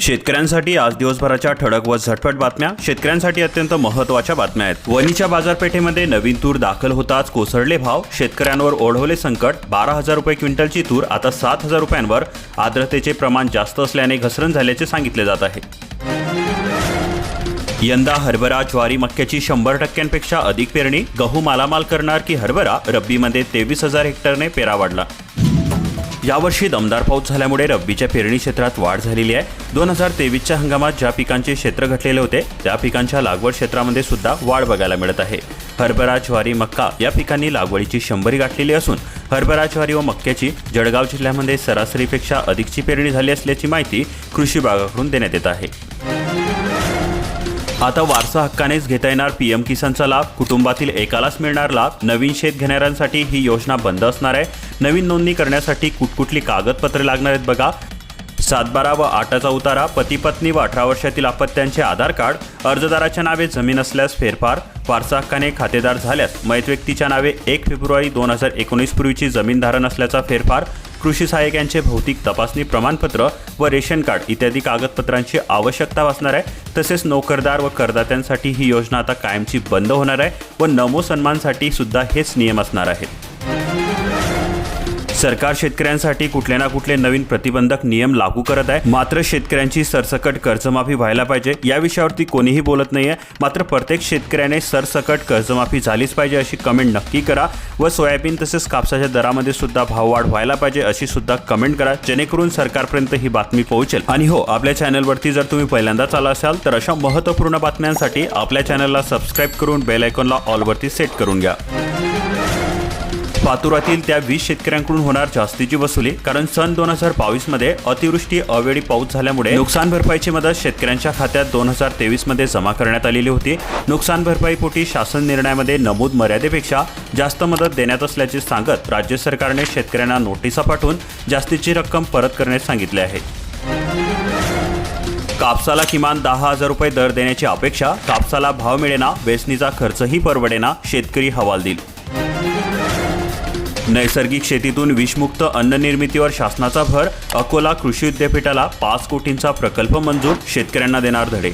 शेतकऱ्यांसाठी आज दिवसभराच्या ठळक व झटपट बातम्या शेतकऱ्यांसाठी अत्यंत महत्त्वाच्या बातम्या आहेत. वणीच्या बाजारपेठेमध्ये नवीन तूर दाखल होताच कोसळले भाव. शेतकऱ्यांवर ओढवले संकट. बारा हजार रुपये क्विंटलची तूर आता सात हजार रुपयांवर. आर्द्रतेचे प्रमाण जास्त असल्याने घसरण झाल्याचे सांगितले जात आहे. यंदा हरभरा ज्वारी मक्याची शंभर टक्क्यांपेक्षा अधिक पेरणी. गहू मालामाल करणार की हरभरा? रब्बीमध्ये तेवीस हजार हेक्टरने पेरा वाढला. यावर्षी दमदार पाऊस झाल्यामुळे रब्बीच्या पेरणी क्षेत्रात वाढ झालेली आहे. दोन हजार तेवीसच्या हंगामात ज्या पिकांचे क्षेत्र घटलेले होते त्या पिकांच्या लागवड क्षेत्रामध्ये सुद्धा वाढ बघायला मिळत आहे. हरभरा ज्वारी मक्का या पिकांनी लागवडीची शंभरी गाठलेली असून हरभरा ज्वारी व मक्क्याची जळगाव जिल्ह्यामध्ये सरासरीपेक्षा अधिकची पेरणी झाली असल्याची माहिती कृषी विभागाकडून देण्यात येत आहे. आता वारसा हक्कानेच घेता येणार पीएम किसानचा लाभ कुटुंबातील एकालाच मिळणार लाभ नवीन शेत घेणाऱ्यांसाठी ही योजना बंद असणार आहे. नवीन नोंदणी करण्यासाठी कुठकुठली कागदपत्रे लागणार आहेत बघा. सातबारा व आठाचा उतारा पती पत्नी व अठरा वर्षातील अपत्यांचे आधार कार्ड अर्जदाराच्या नावे जमीन असल्यास फेरफार वारसा हक्काने खातेदार झाल्यास मयत व्यक्तीच्या नावे एक फेब्रुवारी दोन हजार एकोणीस पूर्वीची जमीन धारण असल्याचा फेरफार कृषी सहाय्यक यांचे भौतिक तपासणी प्रमाणपत्र व रेशन कार्ड इत्यादी कागदपत्रांची आवश्यकता असणार आहे. तसेच नोकरदार व करदात्यांसाठी ही योजना आता कायमची बंद होणार आहे व नमो सन्मानसाठी सुद्धा हेच नियम असणार आहेत. सरकार शेतकऱ्यांसाठी कुठले ना कुठले नवीन प्रतिबंधक नियम लागू करत आहे. मात्र शेतकऱ्यांची सरसकट कर्जमाफी व्हायला पाहिजे. या विषयावरती कोणीही बोलत नाहीये. मात्र प्रत्येक शेतकऱ्याने सरसकट कर्जमाफी झालीच पाहिजे अशी कमेंट नक्की करा व सोयाबीन तसेच कापसाच्या दरामध्ये सुद्धा भाववाढ व्हायला पाहिजे अशी सुद्धा कमेंट करा. जेणेकरून सरकारपर्यंत ही बातमी पोहोचेल. आणि हो आपल्या चॅनलवरती जर तुम्ही पहिल्यांदाच आला असाल तर अशा महत्त्वपूर्ण बातम्यांसाठी आपल्या चॅनलला सबस्क्राईब करून बेल आयकॉनला ऑलवरती सेट करून घ्या. पातुरातील त्या वीस शेतकऱ्यांकडून होणार जास्तीची वसुली. कारण सन दोन हजार बावीसमध्ये अतिवृष्टी अवेळी पाऊस झाल्यामुळे नुकसान भरपाईची मदत शेतकऱ्यांच्या खात्यात दोन हजार तेवीसमध्ये जमा करण्यात आलेली होती. नुकसान भरपाईपोटी शासन निर्णयामध्ये नमूद मर्यादेपेक्षा जास्त मदत देण्यात असल्याचे सांगत राज्य सरकारने शेतकऱ्यांना नोटिसा पाठवून जास्तीची रक्कम परत करण्यास सांगितले आहे. कापसाला किमान दहा हजार रुपये दर देण्याची अपेक्षा कापसाला भाव मिळेना वेचणीचा खर्चही परवडेना शेतकरी हवालदिल नैसर्गिक शेतीतून विषमुक्त अन्न निर्मितीवर शासनाचा भर अकोला कृषी विद्यापीठाला पाच कोटींचा प्रकल्प मंजूर शेतकऱ्यांना देणार धडे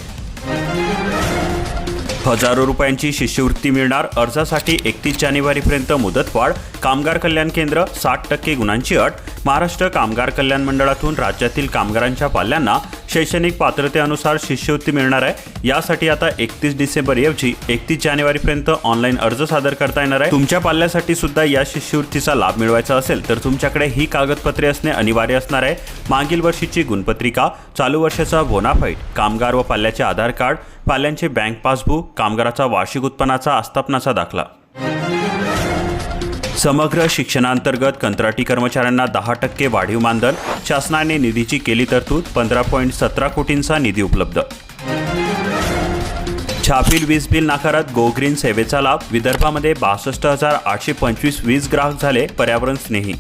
हजारो रुपयांची शिष्यवृत्ती मिळणार. अर्जासाठी एकतीस जानेवारीपर्यंत मुदतवाढ कामगार कल्याण केंद्र साठ टक्के गुणांची अट. महाराष्ट्र कामगार कल्याण मंडळातून राज्यातील कामगारांच्या पाल्यांना शैक्षणिक पात्रतेनुसार शिष्यवृत्ती मिळणार आहे. यासाठी आता एकतीस डिसेंबर ऐवजी एकतीस जानेवारीपर्यंत ऑनलाईन अर्ज सादर करता येणार आहे. तुमच्या पाल्यासाठी सुद्धा या शिष्यवृत्तीचा लाभ मिळवायचा असेल तर तुमच्याकडे ही कागदपत्रे असणे अनिवार्य असणार आहे. मागील वर्षीची गुणपत्रिका चालू वर्षाचा बोनाफाईट कामगार व पाल्याचे आधार कार्ड पाल्यांचे बँक पासबुक कामगाराचा वार्षिक उत्पन्नाचा आस्थापनाचा दाखला. समग्र शिक्षणांतर्गत कंत्राटी कर्मचाऱ्यांना दहा टक्के वाढीव मानधन शासनाने निधीची केली तरतूद पंधरा पॉईंट सतरा कोटींचा निधी उपलब्ध. छापील वीज बिल नाकारत गो ग्रीन सेवेचा लाभ विदर्भामध्ये बासष्ट हजार आठशे पंचवीस वीज ग्राहक झाले पर्यावरण स्नेही.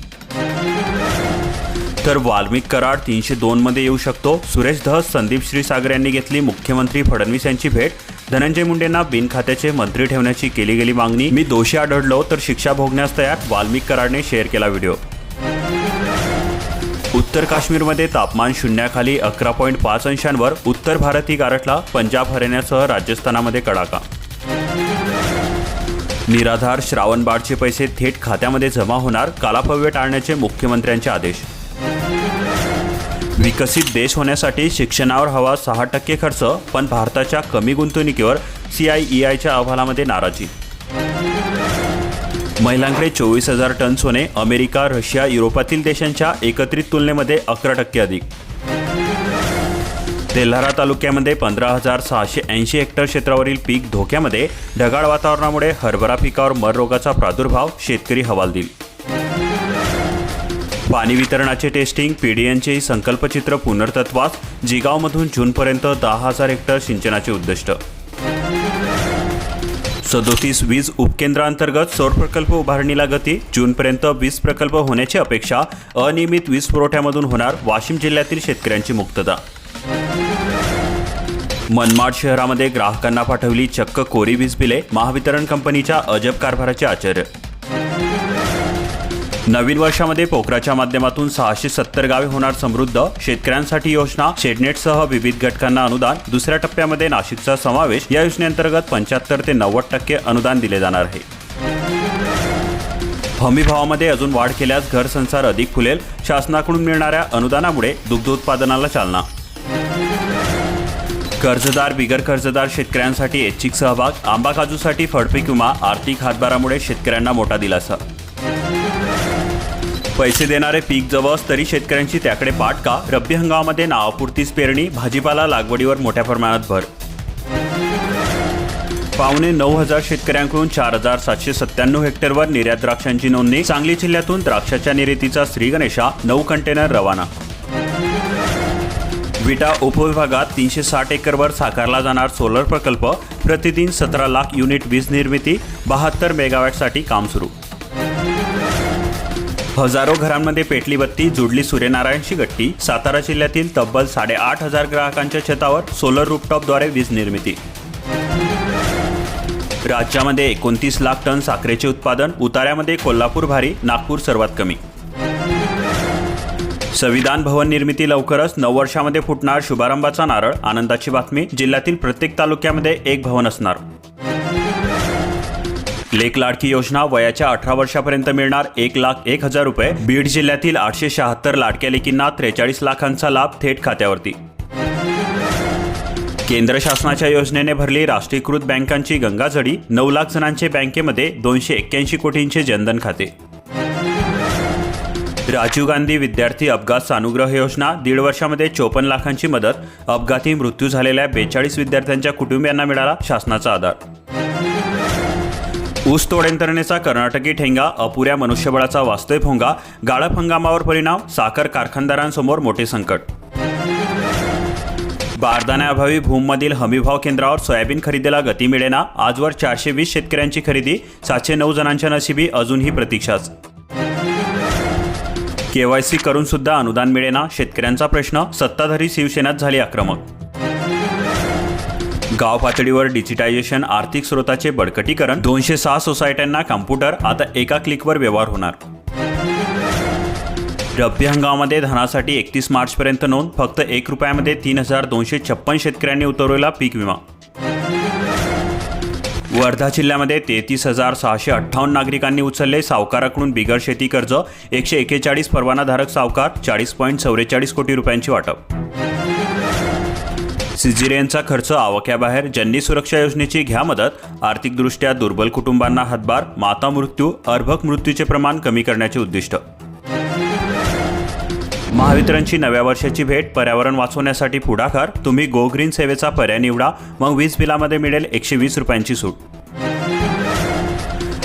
तर वाल्मिक कराड तीनशे दोनमध्ये येऊ शकतो. सुरेश धस संदीप श्रीसागर यांनी घेतली मुख्यमंत्री फडणवीस यांची भेट. धनंजय मुंडेंना बिनखात्याचे मंत्री ठेवण्याची केली गेली मागणी. मी दोषी आढळलो तर शिक्षा भोगण्यास तयार. वाल्मिक कराडने शेअर केला व्हिडिओ. उत्तर काश्मीरमध्ये तापमान शून्याखाली अकरा पॉईंट पाच अंशांवर. उत्तर भारती गारठला पंजाब हरियाणासह राजस्थानामध्ये कडाका. निराधार श्रावण बाळचे पैसे थेट खात्यामध्ये जमा होणार. कालापव्य टाळण्याचे मुख्यमंत्र्यांचे आदेश. विकसित देश होण्यासाठी शिक्षणावर हवा सहा टक्के खर्च पण भारताच्या कमी गुंतवणुकीवर सी आय ई आयच्या अहवालामध्ये नाराजी. महिलांकडे चोवीस हजार टन सोने अमेरिका रशिया युरोपातील देशांच्या एकत्रित तुलनेमध्ये अकरा टक्के अधिक. तेल्हारा तालुक्यामध्ये पंधरा हजार सहाशे ऐंशी हेक्टर क्षेत्रावरील पीक धोक्यामध्ये ढगाळ वातावरणामुळे हरभरा पिकावर मर रोगाचा प्रादुर्भाव शेतकरी हवालदिल. पाणी वितरणाचे टेस्टिंग पीडीएनचे संकल्पचित्र पुनर्तत्वास जिगावमधून जूनपर्यंत दहा हजार हेक्टर सिंचनाचे उद्दिष्ट. सदोतीस वीज उपकेंद्रांतर्गत सौर प्रकल्प उभारणीला गती जूनपर्यंत वीज प्रकल्प होण्याची अपेक्षा अनियमित वीज पुरवठ्यामधून होणार वाशिम जिल्ह्यातील शेतकऱ्यांची मुक्तता. मनमाड शहरामध्ये ग्राहकांना पाठवली चक्क कोरी वीज बिले महावितरण कंपनीच्या अजब कारभाराचे आचर्य नवीन वर्षामध्ये पोखराच्या माध्यमातून सहाशे सत्तर गावे होणार समृद्ध. शेतकऱ्यांसाठी योजना शेडनेटसह विविध घटकांना अनुदान. दुसऱ्या टप्प्यामध्ये नाशिकचा समावेश. या योजनेअंतर्गत पंच्याहत्तर ते नव्वद टक्के अनुदान दिले जाणार आहे. हमीभावामध्ये अजून वाढ केल्यास घर संसार अधिक फुलेल. शासनाकडून मिळणाऱ्या अनुदानामुळे दुग्ध उत्पादनाला चालना. कर्जदार बिगर कर्जदार शेतकऱ्यांसाठी ऐच्छिक सहभाग. आंबा काजूसाठी फळपीक विमा आर्थिक हातभारामुळे शेतकऱ्यांना मोठा दिलासा. पैसे देणारे पीक जवळ तरी शेतकऱ्यांची त्याकडे पाठ का? रब्बी हंगामामध्ये नावापुरतीच पेरणी भाजीपाला लागवडीवर मोठ्या प्रमाणात भर. पावणे नऊ हजार शेतकऱ्यांकडून चार हजार सातशे सत्त्याण्णव हेक्टरवर निर्यात द्राक्षांची नोंदणी सांगली जिल्ह्यातून द्राक्षाच्या निर्यातीचा श्रीगणेशा नऊ कंटेनर रवाना. विटा उपविभागात तीनशे साठ एकरवर साकारला जाणार सोलर प्रकल्प प्रतिदिन सतरा लाख युनिट वीज निर्मिती बहात्तर मेगावॅटसाठी काम सुरू. हजारो घरांमध्ये पेटली बत्ती जुडली सूर्यनारायणची गट्टी सातारा जिल्ह्यातील तब्बल साडेआठ हजार ग्राहकांच्या छतावर सोलर रूपटॉपद्वारे वीज निर्मिती. राज्यामध्ये एकोणतीस लाख टन साखरेचे उत्पादन उतार्यामध्ये कोल्हापूर भारी नागपूर सर्वात कमी. संविधान भवन निर्मिती लवकरच नऊ वर्षामध्ये फुटणार शुभारंभाचा नारळ आनंदाची बातमी जिल्ह्यातील प्रत्येक तालुक्यामध्ये एक भवन असणार. लेक लाडकी योजना वयाच्या अठरा वर्षापर्यंत मिळणार एक लाख एक हजार रुपये. बीड जिल्ह्यातील आठशे शहात्तर लाडक्या लेकींना त्रेचाळीस लाखांचा लाभ थेट खात्यावरती. केंद्र शासनाच्या योजनेने भरली राष्ट्रीयकृत बँकांची गंगाझडी नऊ लाख जणांचे बँकेमध्ये दोनशे एक्क्याऐंशी कोटींचे जनधन खाते. राजीव गांधी विद्यार्थी अपघात सानुग्रह योजना दीड वर्षामध्ये चोपन्न लाखांची मदत अपघाती मृत्यू झालेल्या बेचाळीस विद्यार्थ्यांच्या कुटुंबियांना मिळाला शासनाचा आधार. ऊसतोड यंत्रणेचा कर्नाटकी ठेंगा अपुऱ्या मनुष्यबळाचा वास्तव भोंगा गाळप हंगामावर परिणाम साखर कारखानदारांसमोर मोठे संकट. बारदाण्याअभावी भूममधील हमीभाव केंद्रावर सोयाबीन खरेदीला गती मिळेना आजवर चारशे वीस शेतकऱ्यांची खरेदी सातशे नऊ जणांच्या नशिबी अजूनही प्रतीक्षाच. केवायसी करून सुद्धा अनुदान मिळेना शेतकऱ्यांचा प्रश्न सत्ताधारी शिवसेनात झाली आक्रमक. गाव पातळीवर डिजिटायझेशन आर्थिक स्रोताचे बळकटीकरण दोनशे सहा सोसायट्यांना कॉम्प्युटर आता एका क्लिकवर व्यवहार होणार. रब्बी हंगामामध्ये धानासाठी एकतीस मार्चपर्यंत नोंद फक्त एक रुपयामध्ये तीन हजार दोनशे छप्पन शेतकऱ्यांनी उतरवला पीक विमा. वर्धा जिल्ह्यामध्ये तेहतीस हजार सहाशे अठ्ठावन्न नागरिकांनी उचलले सावकाराकडून बिगर शेती कर्ज एकशे एकेचाळीस परवानाधारक सावकार चाळीस पॉईंट चौवेचाळीस कोटी रुपयांची वाटप. सिझेरियनचा खर्च आवाक्याबाहेर जननी सुरक्षा योजनेची घ्या मदत आर्थिकदृष्ट्या दुर्बल कुटुंबांना हातभार माता मृत्यू अर्भक मृत्यूचे प्रमाण कमी करण्याचे उद्दिष्ट. महावितरणची नव्या वर्षाची भेट पर्यावरण वाचवण्यासाठी पुढाकार तुम्ही गो ग्रीन सेवेचा पर्याय निवडा मग वीज बिलामध्ये मिळेल एकशे वीस रुपयांची सूट.